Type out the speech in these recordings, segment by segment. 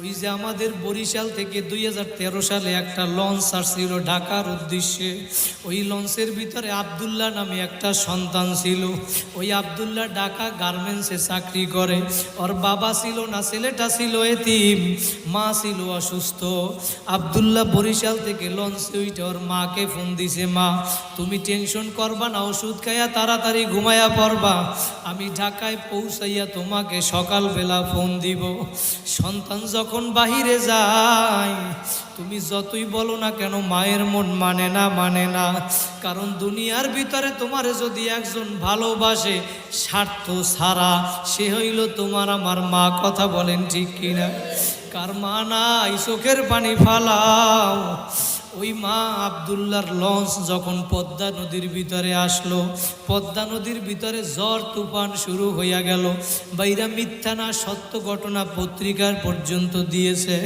ওই যে আমাদের বরিশাল থেকে দুই হাজার তেরো সালে একটা লঞ্চ আসছিল ঢাকার উদ্দেশ্যে। ওই লঞ্চের ভিতরে আবদুল্লাহ নামে একটা সন্তান ছিল। ওই আবদুল্লাহ ঢাকা গার্মেন্টসে চাকরি করে। ওর বাবা ছিল না, ছেলেটা ছিল এতিম, মা ছিল অসুস্থ। আবদুল্লাহ বরিশাল থেকে লঞ্চে ওইটা ওর মাকে ফোন দিছে, মা, তুমি টেনশন করবা না, ওষুধ খাইয়া তাড়াতাড়ি ঘুমাইয়া পড়বা। আমি ঢাকায় পৌঁছাইয়া তোমাকে সকালবেলা ফোন দিব। সন্তান যখন বাহিরে যাই, তুমি যতই বলো না কেন, মায়ের মন মানে না মানে না। কারণ দুনিয়ার ভিতরে তোমার যদি একজন ভালোবাসে, স্বার্থ সারা সে হইল তোমার আমার মা। কথা বলেন ঠিক কিনা? কার মা নাই, চোখের পানি ফালাও। ওই মা আবদুল্লার লঞ্চ যখন পদ্মা নদীর ভিতরে আসলো, পদ্মা নদীর ভিতরে জ্বর তুফান শুরু হইয়া গেল। বাইরা মিথ্যা না, সত্য ঘটনা পত্রিকার পর্যন্ত দিয়েছে।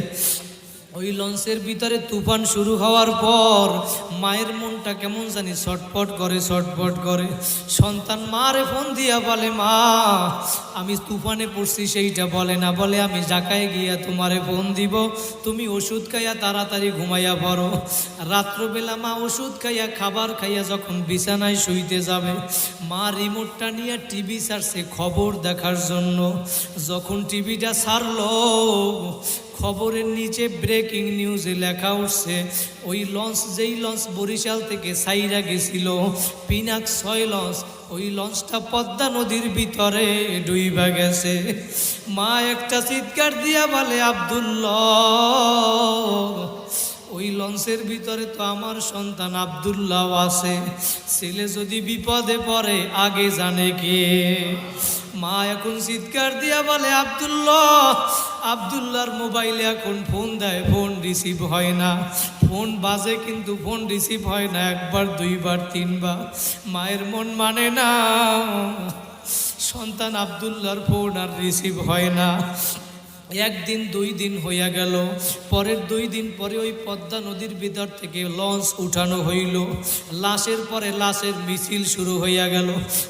ওই লঞ্চের ভিতরে তুফান শুরু হওয়ার পর মায়ের মনটা কেমন জানি ছটপট করে ছটপট করে। সন্তান মারে ফোন দিয়া বলে, মা, আমি তুফানে পড়ছি, সেইটা বলে না। বলে, আমি জাকায় গিয়া তোমারে ফোন দিব। তুমি ওষুধ খাইয়া তাড়াতাড়ি ঘুমাইয়া পড়ো। রাত্রবেলা মা ওষুধ খাইয়া, খাবার খাইয়া যখন বিছানায় শুইতে যাবে, মা রিমোটটা নিয়ে টিভি ছাড়ছে খবর দেখার জন্য। যখন টিভিটা ছাড়লো খবরের নিচে ব্রেকিং নিউজে লেখা উঠছে, ওই লঞ্চ যেই লঞ্চ বরিশাল থেকে সাইরা গেছিল, পিনাক ছয় লঞ্চ ওই লঞ্চটা পদ্মা নদীর ভিতরে ডুইবা গেছে। মা একটা চিৎকার দিয়া বলে, আবদুল্লাহ ওই লঞ্চের ভিতরে তো আমার সন্তান আবদুল্লাহ আছে। ছেলে যদি বিপদে পড়ে, আগে জানে কে। মা এখন চিৎকার দিয়া বলে, আবদুল্লাহ, আবদুল্লাহর মোবাইলে এখন ফোন দেয়, ফোন রিসিভ হয় না। ফোন বাজে কিন্তু ফোন রিসিভ হয় না, একবার, দুইবার, তিনবার। মায়ের মন মানে না। সন্তান আবদুল্লাহর ফোন আর রিসিভ হয় না। একদিন, দুই দিন হইয়া গেল। পরের দুই দিন পরে ওই পদ্মা নদীর ভিতর থেকে লঞ্চ উঠানো হইল। লাশের পরে লাশের মিছিল শুরু হইয়া গেল।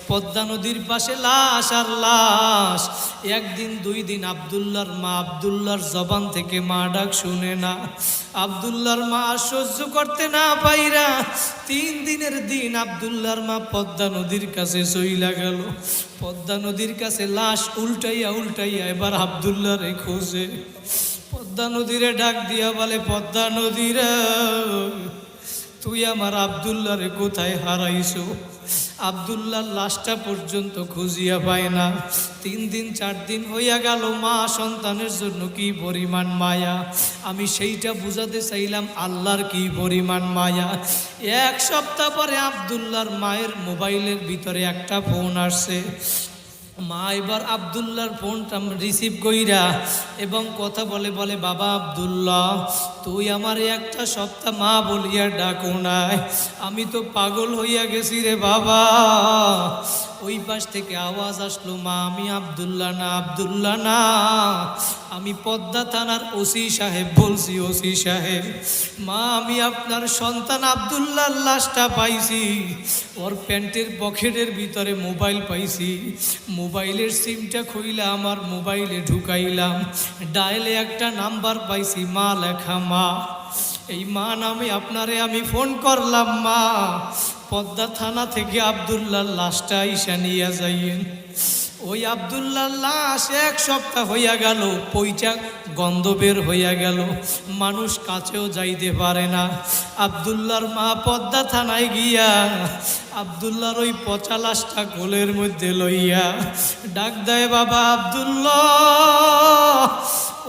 পদ্মা নদীর পাশে লাশ আর লাশ। একদিন, দুই দিন আবদুল্লার মা আবদুল্লার জবান থেকে মা ডাক শুনে না। আবদুল্লার মা সহ্য করতে না পাইরা তিন দিনের দিন আবদুল্লার মা পদ্মা নদীর কাছে চইলা গেল। পদ্মা নদীর কাছে লাশ উল্টাইয়া উল্টাইয়া এবার আবদুল্লারে খোঁজে। পদ্মা নদীরে ডাক দিয়া বলে, পদ্মা নদীরে, তুই আমার আবদুল্লারে কোথায় হারাইছো? আবদুল্লার লাশটা পর্যন্ত খুঁজিয়া পায় না। তিন দিন, চার দিন হইয়া গেল, মা সন্তানের জন্য কি পরিমাণ মায়া? আমি সেইটা বুঝাতে চাইলাম, আল্লাহর কি পরিমাণ মায়া? এক সপ্তাহ পরে আবদুল্লার মায়ের মোবাইলের ভিতরে একটা ফোন আসছে। মা, এবার আবদুল্লার ফোনটা রিসিভ কইরা এবং কথা বলে বলে, বাবা আবদুল্লাহ, তুই আমার একটা সপ্তাহ মা বলিয়া ডাকো নাই। আমি তো পাগল হইয়া গেছি রে বাবা। ওই পাশ থেকে আওয়াজ আসলো, মা, আমি আবদুল্লাহ না আবদুল্লা না। আমি পদ্মা থানার ওসি সাহেব, বলছি ওসি সাহেব, মা, আমি আপনার সন্তান আবদুল্লাহর লাশটা পাইছি। ওর প্যান্টের পকেটের ভিতরে মোবাইল পাইছি। মোবাইলের সিমটা খুইলা আমার মোবাইলে ঢুকাইলাম। ডায়ালে একটা নাম্বার পাইছি, মা লেখা, মা। এই মা নামে আপনারে আমি ফোন করলাম, মা। পদ্মা থানা থেকে আবদুল্লার লাশটা ঈশা নিয়ে যাইয়েন। ওই আবদুল্লার লাশ এক সপ্তাহ হইয়া গেল, পইচা গন্ধ বের হইয়া গেল। মানুষ কাছেও যাইতে পারে না। আবদুল্লার মা পদ্মা থানায় গিয়া আবদুল্লার ওই পচা লাশটা কোলের মধ্যে লইয়া ডাক দেয়, বাবা আবদুল্লাহ,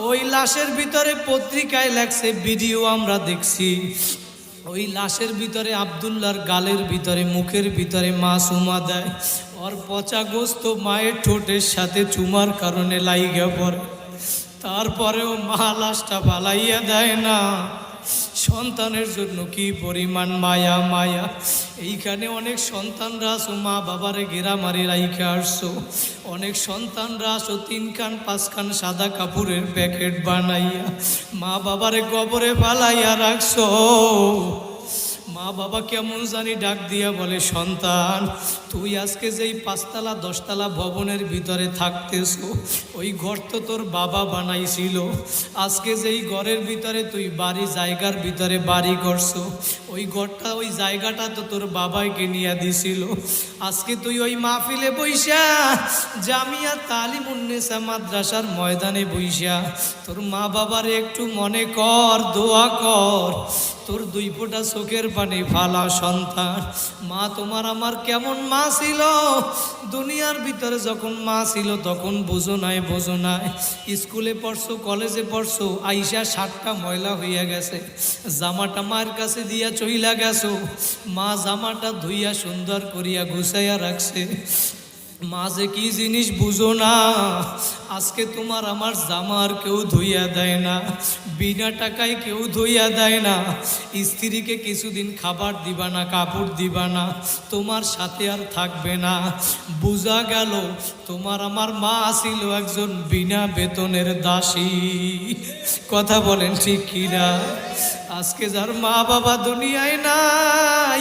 ওই লাশের ভিতরে পত্রিকায় লেখছে, ভিডিও আমরা দেখছি। ওই লাশের ভিতরে আবদুল্লার গালের ভিতরে, মুখের ভিতরে মা চুমা দেয়। ওর পচা গোস্ত মায়ের ঠোঁটের সাথে চুমার কারণে লাইগা পড়ে। তারপরেও মা লাশটা পালাইয়া দেয় না। সন্তানের জন্য কি পরিমাণ মায়া মায়া। এইখানে অনেক সন্তানরা আসো মা বাবারে গেরামারি রাইখে আসছো। অনেক সন্তানরা আসো তিন খান পাঁচ খান সাদা কাপড়ের প্যাকেট বানাইয়া। মা বাবারে গোবরে পালাইয়া রাখছো। মা বাবা কেমন জানি ডাক দিয়া বলে, সন্তান, তুই আজকে যেই পাঁচতলা, দশতলা ভবনের ভিতরে থাকতেছ, ওই ঘর তো তোর বাবা বানাইছিল। আজকে যেই ঘরের ভিতরে তুই বাড়ি, জায়গার ভিতরে বাড়ি করছ, ওই ঘরটা, ওই জায়গাটা তো তোর বাবাই নিয়ে দিছিল। আজকে তুই ওই মাহফিলে বইসা, জামিয়া তালিম উন্নেসা মাদ্রাসার ময়দানে বইসা। তোর মা বাবার একটু মনে কর, দোয়া কর, তোর দুই ফোঁটা চোখের পানি ফালা সন্তান। মা তোমার আমার কেমন মা ছিল? দুনিয়ার ভিতরে যখন মা ছিল, তখন বোঝো নাই বোঝো নাই। স্কুলে পড়ছো, কলেজে পড়ছো, আইসা সাতটা ময়লা হইয়া গেছে। জামাটা মায়ের কাছে দিয়া চইলা গেছো। মা জামাটা ধুইয়া সুন্দর করিয়া গুছাইয়া রাখছে। মা যে কি জিনিস বুঝো না? আজকে তোমার আমার জামার কেউ ধুইয়া দেয় না, বিনা টাকায় কেউ ধুইয়া দেয় না। স্ত্রীকে কিছুদিন খাবার দিবা না, কাপড় দিবা না, তোমার সাথে আর থাকবে না। বোঝা গেল তোমার আমার মা ছিল একজন বিনা বেতনের দাসী। কথা বলেন ঠিক কিনা? আজকে যার মা বাবা দুনিয়ায় নাই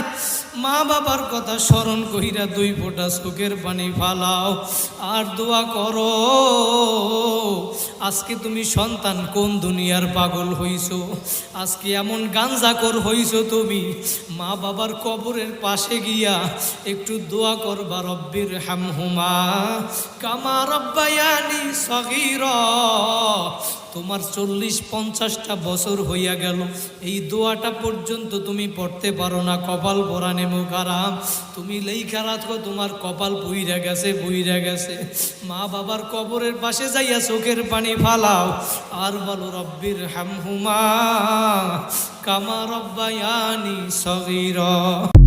মা বাবার কথা স্মরণ কহিরা দুই ফোঁটা চোখের পানি ফালাও। আর দোয়া করো আজকে তুমি সন্তান, কোন দুনিয়ার পাগল হইছো? আজকে এমন গাঞ্জাকর হইছো তুমি, মা বাবার কবরের পাশে গিয়া একটু দোয়া করবা রব্বির কামা রব্বায়ানি সগীরা। তোমার চল্লিশ পঞ্চাশটা বছর হইয়া গেল, এই দোয়াটা পর্যন্ত তুমি পড়তে পারো না, কপাল ভরানে মুখারাম তুমি লেখা রাখো তোমার কপাল বইরা গেছে বইরা গেছে। মা বাবার কবরের পাশে যাইয়া চোখের পানি ফালাও। আর বলো রব্বির হামহুমা কামা রব্বায়ানি সগীরা।